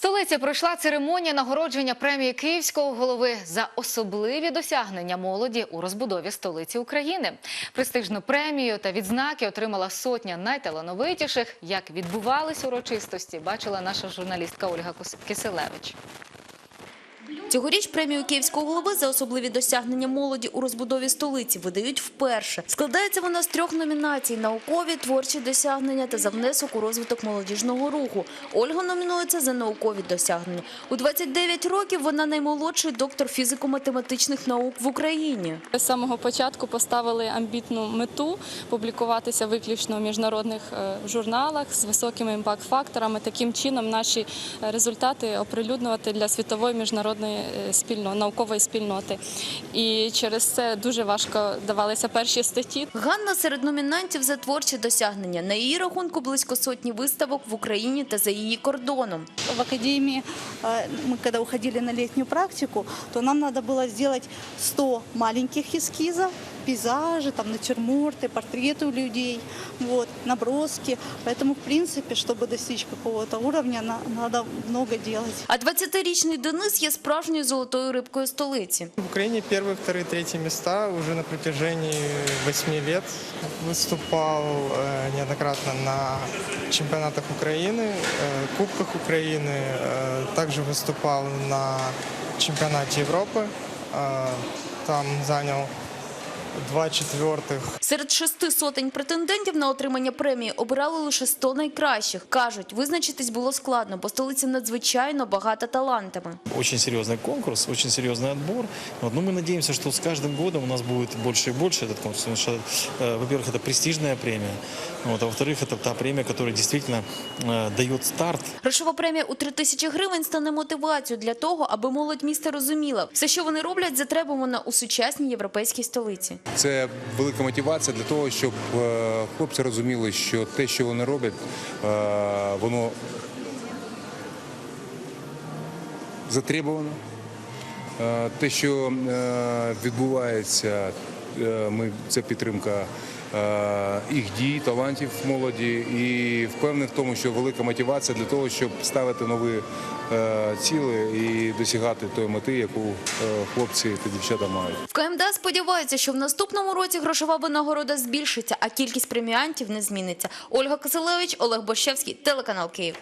столиці пройшла церемонія нагородження премії Київського голови за особливі досягнення молоді у розбудові столиці України. Престижну премію та відзнаки отримала сотня найталановитіших. Як відбувались урочистості, бачила наша журналістка Ольга Киселевич. Цьогоріч премію Київського голови за особливі досягнення молоді у розбудові столиці видають вперше. Складається вона з трьох номінацій – наукові, творчі досягнення та за внесок у розвиток молодіжного руху. Ольга номінується за наукові досягнення. У 29 років вона наймолодший доктор фізико-математичних наук в Україні. З самого початку поставили амбітну мету публікуватися виключно в міжнародних е, журналах з високими імпакт-факторами. Таким чином наші е, результати оприлюднювати для світової міжнародної спільно наукової спільноти. І через це дуже важко давалися перші статті. Ганна серед номінантів за творчі досягнення. На її рахунку близько сотні виставок в Україні та за її кордоном. в академии, э, мы когда уходили на летнюю практику, то нам надо было сделать 100 маленьких эскизов, пейзажи, там, натюрморты, портреты у людей, вот, наброски. Поэтому, в принципе, чтобы достичь какого-то уровня, на- надо много делать. А 20-річний Денис є справжньою золотою рибкою столиці. В Украине первые, вторые, третьи места уже на протяжении восьми лет выступал э, неоднократно на чемпионатах Украины, э, Кубках Украины, э, также выступал на чемпионате Европы, э, там занял два четвертых Серед шести сотень претендентів на отримання премії обирали лише 100 найкращих. Кажуть, визначитись було складно, бо столиця надзвичайно багата талантами. Очень серьезный конкурс, очень серьезный отбор. Вот, но мы надеемся, что с каждым годом у нас будет больше и больше этот конкурс. Потому что, э, во-первых, это престижная премия. Вот, а во-вторых, это та премия, которая действительно э, дает старт Грошова премія у 3 тисячі гривень стане мотивацією для того, аби молодь міста розуміла, все, що вони роблять, затребувано у сучасній європейській столиці. Це велика мотивація для того, щоб е, хлопці розуміли, що те, що вони роблять, е, воно затребувано. Е, Те, що відбувається, ми це підтримка е, їх дій, талантів молоді, і впевнений в тому, що велика мотивація для того, щоб ставити нові е, цілі і досягати тої мети, яку е, хлопці та дівчата мають. В КМДА сподіваються, що в наступному році грошова винагорода збільшиться, а кількість преміантів не зміниться. Ольга Киселевич, Олег Борщевський, телеканал Київ.